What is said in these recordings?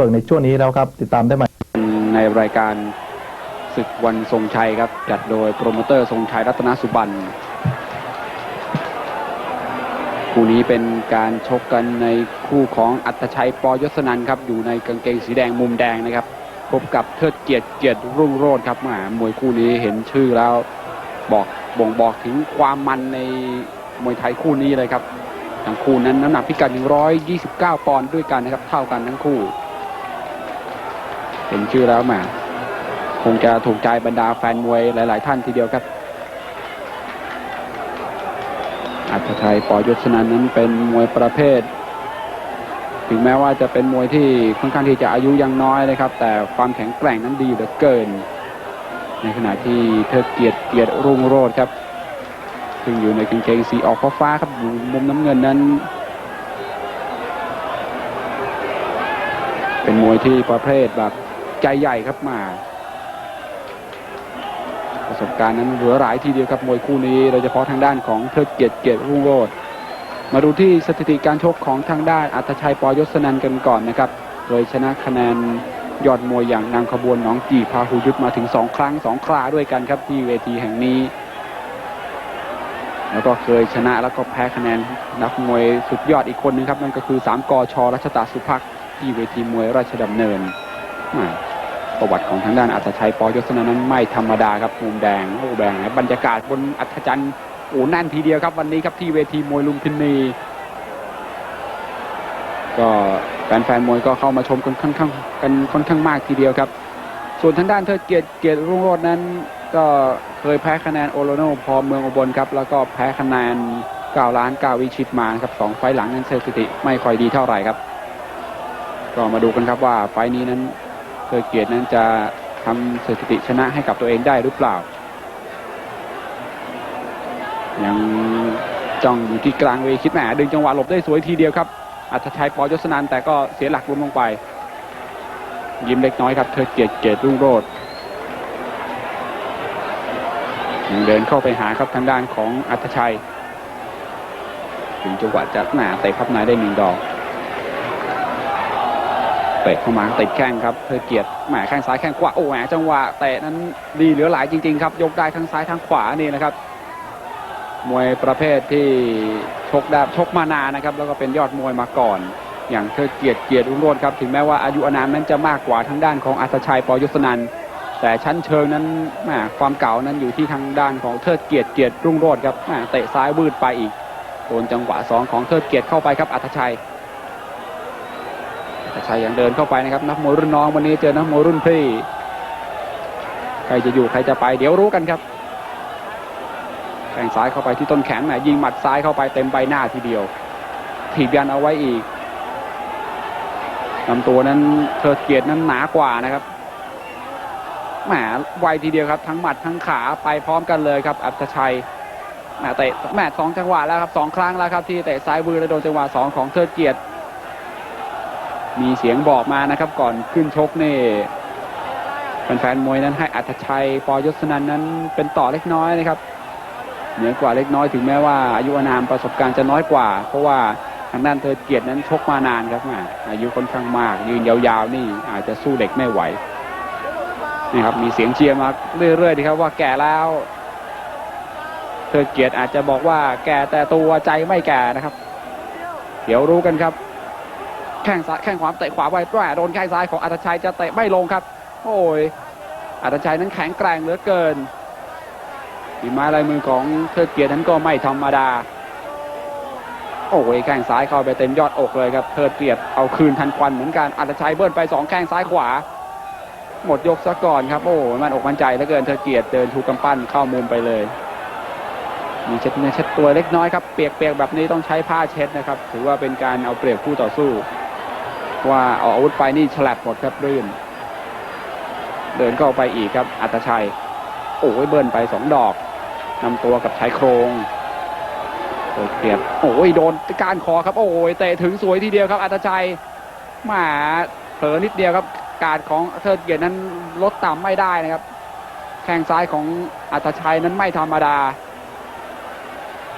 เบิร์กในช่วงนี้แล้วครับ ติดตามได้ใหม่ในรายการศึกวันทรงชัยครับ จัดโดยโปรโมเตอร์ทรงชัยรัตนสุบันคู่นี้เป็นการชกกันในคู่ของอัตชัยปอยศนันครับ อยู่ในกางเกงสีแดงมุมแดงนะครับ พบกับเทิดเกียรติเกียรติรุ่งโรจน์ครับหมมวยคู่นี้เห็นชื่อแล้วบอกบ่งบอกถึงความมันในมวยไทยคู่นี้เลยครับทั้งคู่นั้นน้ำหนักพิกัด 129 ปอนด์ด้วยกันนะครับ เท่ากันทั้งคู่ เห็นชื่อแล้วแหมคงจะถูกใจบรรดาแฟนมวยหลาย ๆ ท่านทีเดียวครับ อัศชัยปอยศนันนั้นเป็นมวยประเภท ถึงแม้ว่าจะเป็นมวยที่ค่อนข้างที่จะอายุยังน้อยนะครับ แต่ความแข็งแกร่งนั้นดีเหลือเกิน ในขณะที่เธอเกียรติเกียรติรุ่งโรจน์ครับซึ่งอยู่ในกางเกงสีออกฟ้าครับอยู่มุมน้ำเงินนั้น เป็นมวยที่ประเภทแบบ ใจใหญ่ครับมา ประสบการณ์นั้นเหลือหลายทีเดียวครับมวยคู่นี้โดยเฉพาะทางด้านของเทิดเกียรติเกียรติรุ่งโรจน์มาดูที่สถิติการชกของทางด้านอัตชัยปอยศนันกันก่อนนะครับ โดยชนะคะแนนยอดมวยอย่างนำขบวนหนองจีพาหูยุทธมาถึง2ครั้ง2คราด้วยกันครับที่เวทีแห่งนี้ แล้วก็เคยชนะแล้วก็แพ้คะแนนนักมวยสุดยอดอีกคนนึงครับ นั่นก็คือ3กอชรัชตาสุภักที่เวทีมวยราชดำเนินอ่า ประวัติของทางด้านอัตชัยปอยศนันนั้นไม่ธรรมดาครับมุมแดงโอ้แดงบรรยากาศบนอัธจันทร์โอ้แน่นทีเดียวครับวันนี้ครับที่เวทีมวยลุมพินี ก็แฟนๆมวยก็เข้ามาชมกันค่อนข้างกันค่อนข้างมากทีเดียวครับ ส่วนทางด้านเทิดเกียรติเกียรติรุ่งโรจน์นั้น ก็เคยแพ้คะแนนโอโลโนพอเมืองอุบลครับ แล้วก็แพ้คะแนน9ล้าน9วิชิตมาครับสองไฟหลังนั้นสถิติไม่ค่อยดีเท่าไหร่ครับ ก็มาดูกันครับว่าไฟนี้นั้น เทิดเกียรตินั้นจะทำสถิติชนะให้กับตัวเองได้หรือเปล่า ยังจ้องอยู่ที่กลางเวทีคิดแหมดึงจังหวะหลบได้สวยทีเดียวครับ อัศชัยปอยศนันแต่ก็เสียหลักล้มลงไป ยิ้มเล็กน้อยครับ เธอเกียรติเกียรติรุ่งโรจน์ยังเดินเข้าไปหาครับทางด้านของอัธชัย ถึงจังหวะจะหนาเตะพับในได้หนึ่งดอก เตะเข้ามาติดแข้งครับเธอเกียรติแหมแข้งซ้ายแข้งขวาโอ้แหมจังหวะเตะนั้นดีเหลือหลายจริง ๆ ครับ ยกได้ทั้งซ้ายทั้งขวานี่นะครับ มวยประเภทที่ชกได้ชกมานานนะครับ แล้วก็เป็นยอดมวยมาก่อน อย่างเธอเกียรติเกียรติรุ่งโรจน์ครับถึงแม้ว่าอายุอานามนั้นจะมากกว่าทางด้านของอัศชัยปอยศนันท์แต่ชั้นเชิงนั้นแหมความเก่านั้นอยู่ที่ทางด้านของเทิดเกียรติเกียรติรุ่งโรจน์ครับแหมเตะซ้ายวืดไปอีกโดนจังหวะสองของเทิดเกียรติเข้าไปครับอัศชัย อัศชัยยังเดินเข้าไปนะครับ นักมวยรุ่นน้องวันนี้เจอนักมวยรุ่นพี่ ใครจะอยู่ใครจะไปเดี๋ยวรู้กันครับแข้งซ้ายเข้าไปที่ต้นแขนแหมยิงหมัดซ้ายเข้าไปเต็มใบหน้าทีเดียว ถีบยันเอาไว้อีกลำตัวนั้นเธอเกียรตินั้นหนากว่านะครับแหมไวทีเดียวครับ ทั้งหมัดทั้งขาไปพร้อมกันเลยครับ อัตชัยแหมเตะแหมสองจังหวะแล้วครับสองครั้งแล้วครับที่เตะซ้ายวือและโดนจังหวะสองของเธอเกียรติ มีเสียงบอกมานะครับก่อนขึ้นชกนี่แฟนๆมวยนั้นให้อัตชัยปอยศนันนั้นเป็นต่อเล็กน้อยนะครับเหนือกว่าเล็กน้อยถึงแม้ว่าอายุอนามประสบการณ์จะน้อยกว่า เพราะว่าทางด้านเธอเกียรตินั้นชกมานานครับอายุค่อนข้างมาก ยืนยาวๆนี่อาจจะสู้เด็กไม่ไหวนี่ครับมีเสียงเชียร์มาเรื่อยๆดีครับว่าแก่แล้ว เธอเกียรติอาจจะบอกว่าแก่แต่ตัวใจไม่แก่นะครับ เดี๋ยวรู้กันครับ แข้งซ้ายแข้งขวาเตะขวาไปแปรโดนแข้งซ้ายของอัตชัยจะเตะไม่ลงครับ โอ้ยอัตชัยนั้นแข็งแกร่งเหลือเกินฝีไม้ลายมือของเทิดเกียรตินั้นก็ไม่ธรรมดา โอ้ยแข้งซ้ายเข้าไปเต็มยอดอกเลยครับเทิดเกียรติเอาคืนทันควันเหมือนกันอัตชัยเบิ้ลไปสองแข้งซ้ายขวา หมดยกซะก่อนครับ โอ้ยมันอกมันใจเหลือเกินเทิดเกียรติเดินชูกำปั้นเข้ามุมไปเลยมีเช็ดเนื้อเช็ดตัวเล็กน้อยครับเปียกๆแบบนี้ต้องใช้ผ้าเช็ดนะครับ ถือว่าเป็นการเอาเปรียบคู่ต่อสู้ ว่าเอาอาวุธไปนี่ฉลับหมดครับรื่น เดินเข้าไปอีกครับ อัตชัย โอ้ยเบิ้ลไปสองดอกนำตัวกับชายโครงโอ้ยเปรียบโอ้ยโดนกานคอครับ โอ้ยเตะถึงสวยทีเดียวครับอัตชัยหมาเผลอนิดเดียวครับ การของเทิดเกียรตินั้นลดต่ำไม่ได้นะครับ แข้งซ้ายของอัตชัยนั้นไม่ธรรมดา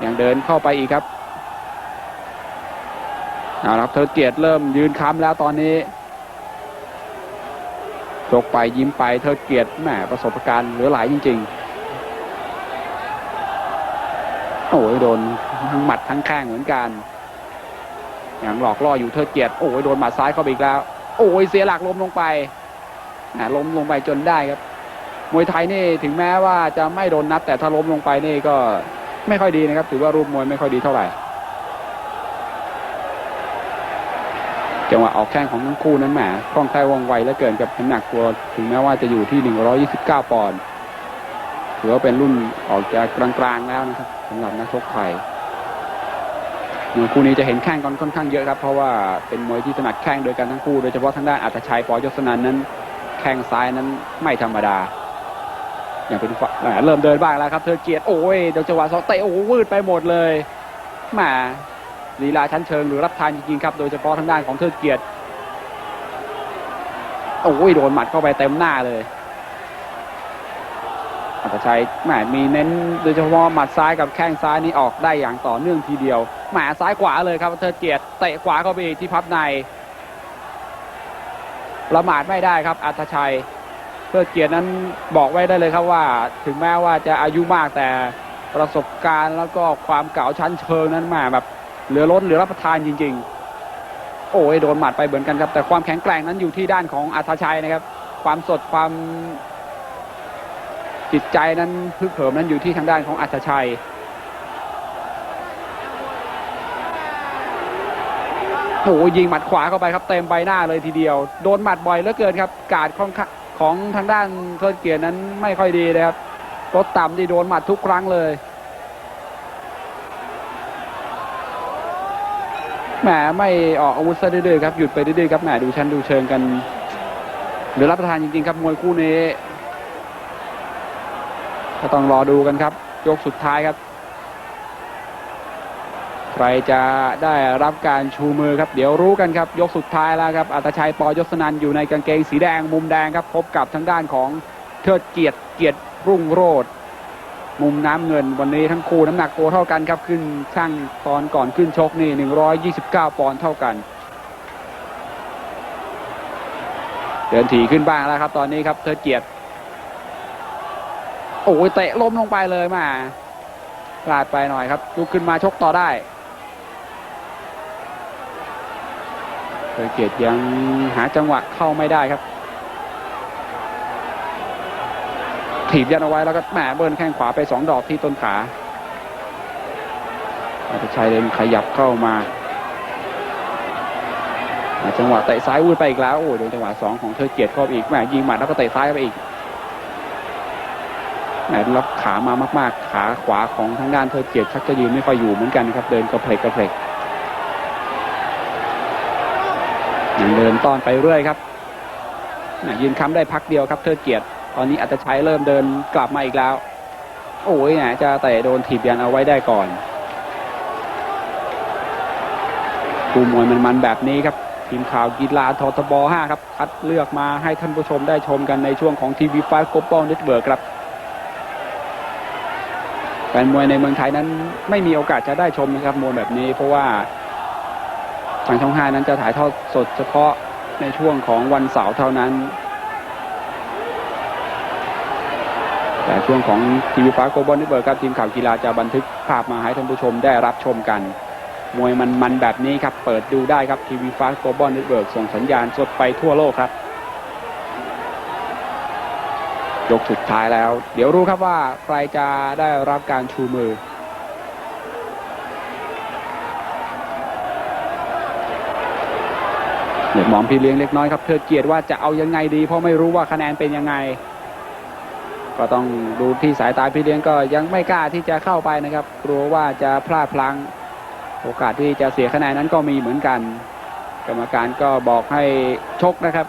ยังเดินเข้าไปอีกครับ เอาละครับเทิดเกียรติเริ่มยืนค้ำแล้วตอนนี้ชกไปยิ้มไปเทิดเกียรติแหมประสบการณ์เหลือหลายจริง ๆ โอ้ยโดนทั้งหมัดทั้งแข้งเหมือนกันอย่างหลอกล่ออยู่เทิดเกียรติโอ้ยโดนหมัดซ้ายเข้าไปอีกแล้ว โอ้ยเสียหลักล้มลงไปแหมล้มลงไปจนได้ครับ มวยไทยนี่ถึงแม้ว่าจะไม่โดนนับแต่ถ้าล้มลงไปนี่ก็ไม่ค่อยดีนะครับ ถือว่ารูปมวยไม่ค่อยดีเท่าไหร่ จังหวะออกแข้งของทั้งคู่นั้นแหมคล่องแคล่วว่องไวเหลือเกินกับน้ำหนักตัวถึงแม้ว่าจะอยู่ที่ 129 ปอนด์ถือว่าเป็นรุ่นออกจากกลางๆแล้วนะครับสำหรับนักชกไทยมวยคู่นี้จะเห็นแข้งกันค่อนข้างเยอะครับ เพราะว่าเป็นมวยที่ถนัดแข้งโดยกันทั้งคู่โดยเฉพาะทางด้านอัตชัยปอยศนันนั้น แข้งซ้ายนั้นไม่ธรรมดา อย่างเป็นฝ่ายแหมเริ่มเดินบ้างแล้วครับ เธอเกียรติโอ้ยเดี๋ยวจังหวะสองเตะโอ้วืดไปหมดเลยแหม ลีลาชั้นเชิงหรือรับทานจริงๆครับโดยเฉพาะทางด้านของเธอเกียรติโอ้ยโดนหมัดเข้าไปเต็มหน้าเลยอัตชัยแหมมีเน้นโดยเฉพาะหมัดซ้ายกับแข้งซ้ายนี้ออกได้อย่างต่อเนื่องทีเดียวแหมซ้ายขวาเลยครับเธอเกียรติเตะขวาเข้าไปที่พับในประมาทไม่ได้ครับอัตชัยเพื่อเกียรตินั้นบอกไว้ได้เลยครับว่า ถึงแม้ว่าจะอายุมากแต่ประสบการณ์แล้วก็ความเก่าชั้นเชิงนั้นมาแบบ เหลือล้นเหลือรับประทานจริง ๆ โอ้ยโดนหมัดไปเหมือนกันครับ แต่ความแข็งแกร่งนั้นอยู่ที่ด้านของอัธชัยนะครับ ความสดความจิตใจนั้นพึกเหิมนั้นอยู่ที่ทางด้านของอัธชัย โอ้โหยิงหมัดขวาเข้าไปครับเต็มใบหน้าเลยทีเดียว โดนหมัดบ่อยเหลือเกินครับ การของของทางด้านเทิดเกียรตินั้นไม่ค่อยดีนะครับรถต่ำที่โดนหมัดทุกครั้งเลย แหมไม่ออกอาวุธซะดื้อๆครับหยุดไปดื้อๆครับแหมดูชั้นดูเชิงกันเหลือรับประทานจริงๆครับมวยคู่นี้ก็ต้องรอดูกันครับ ยกสุดท้ายครับ ใครจะได้รับการชูมือครับ เดี๋ยวรู้กันครับ ยกสุดท้ายแล้วครับอัตชัยปอยศนันอยู่ในกางเกงสีแดงมุมแดงครับ พบกับทางด้านของเทิดเกียรติเกียรติรุ่งโรจน์ มุมน้ำเงินวันนี้ทั้งคู่น้ำหนักตัวเท่ากันครับขึ้นช่างตอนก่อนขึ้นชกนี่ 129 ปอนด์เท่ากัน เดินถีขึ้นบ้างแล้วครับ ตอนนี้ครับเทิดเกียรติโอ้ยเตะล้มลงไปเลยมาพลาดไปหน่อยครับลุกขึ้นมาชกต่อได้เกิดเกียรติยังหาจังหวะเข้าไม่ได้ครับ ถีบยันเอาไว้แล้วก็แหมเบิร์นแข้งขวาไปสองดอกที่ต้นขาอัตชัยเดินขยับเข้ามาจังหวะเตะซ้ายวืดไปอีกแล้วโอ้โดนจังหวะสองของเธอเกียรติเข้าอีกแหมยิงหมัดแล้วก็เตะซ้ายไปอีกแหมรับขามามาก ๆ ขาขวาของทางด้านเธอเกียรติชักจะยืนไม่ค่อยอยู่เหมือนกันครับ เดินกระเพลกกระเพลกยังเดินต้อนไปเรื่อยครับน่ยืนค้ำได้พักเดียวครับเทิดเกียรติ ตอนนี้อัตชัยเริ่มเดินกลับมาอีกแล้ว โอ้ยนะจะเตะโดนถีบยันเอาไว้ได้ก่อนคูมวยมันๆแบบนี้ครับ ทีมข่าวกีฬาทอทบ5ครับ คัดเลือกมาให้ท่านผู้ชมได้ชมกันในช่วงของทีวีไฟโกลบอลเน็ตเวิร์ครับแฟนมวยในเมืองไทยนั้นไม่มีโอกาสจะได้ชมนะครับมวยแบบนี้ เพราะว่าทางช่องห้านั้นจะถ่ายทอดสดเฉพาะในช่วงของวันเสาร์เท่านั้น แต่ช่วงของทีวีฟ้าโกลบอลนิเบิร์ครับทีมข่าวกีฬาจะบันทึกภาพมาให้ท่านผู้ชมได้รับชมกัน มวยมันมันแบบนี้ครับ เปิดดูได้ครับทีวีฟ้าโกลบอลนิเบิร์ส่งสัญญาณสดไปทั่วโลกครับ ยกสุดท้ายแล้ว เดี๋ยวรู้ครับว่าใครจะได้รับการชูมือเดี๋ยวหมอมพี่เลี้ยงเล็กน้อยครับเธอเกียรติว่าจะเอายังไงดี เพราะไม่รู้ว่าคะแนนเป็นยังไง ก็ต้องดูที่สายตาพี่เลี้ยงก็ยังไม่กล้าที่จะเข้าไปนะครับ กลัวว่าจะพลาดพลังโอกาสที่จะเสียคะแนนนั้นก็มีเหมือนกัน กรรมการก็บอกให้ชกนะครับ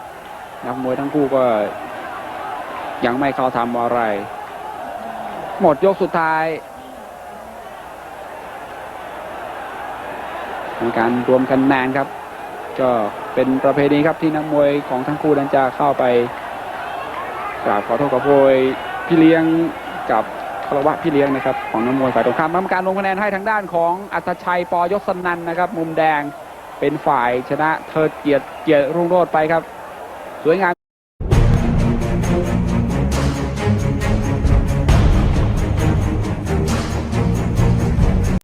นักมวยทั้งคู่ก็ยังไม่เข้าทำอะไร หมดยกสุดท้ายมีการรวมคะแนนครับ ก็เป็นประเพณีครับที่นักมวยของทั้งคู่นั้นจะเข้าไปกราบขอโทษขอโพย พี่เลี้ยงกับคารวะพี่เลี้ยงนะครับของนักมวยฝ่ายตรงข้ามทำการลงคะแนนให้ทางด้านของอัตชัยปอยศนันนะครับ มุมแดงเป็นฝ่ายชนะเธอเกียรติเกียรติรุ่งโรจน์ไปครับ สวยงาม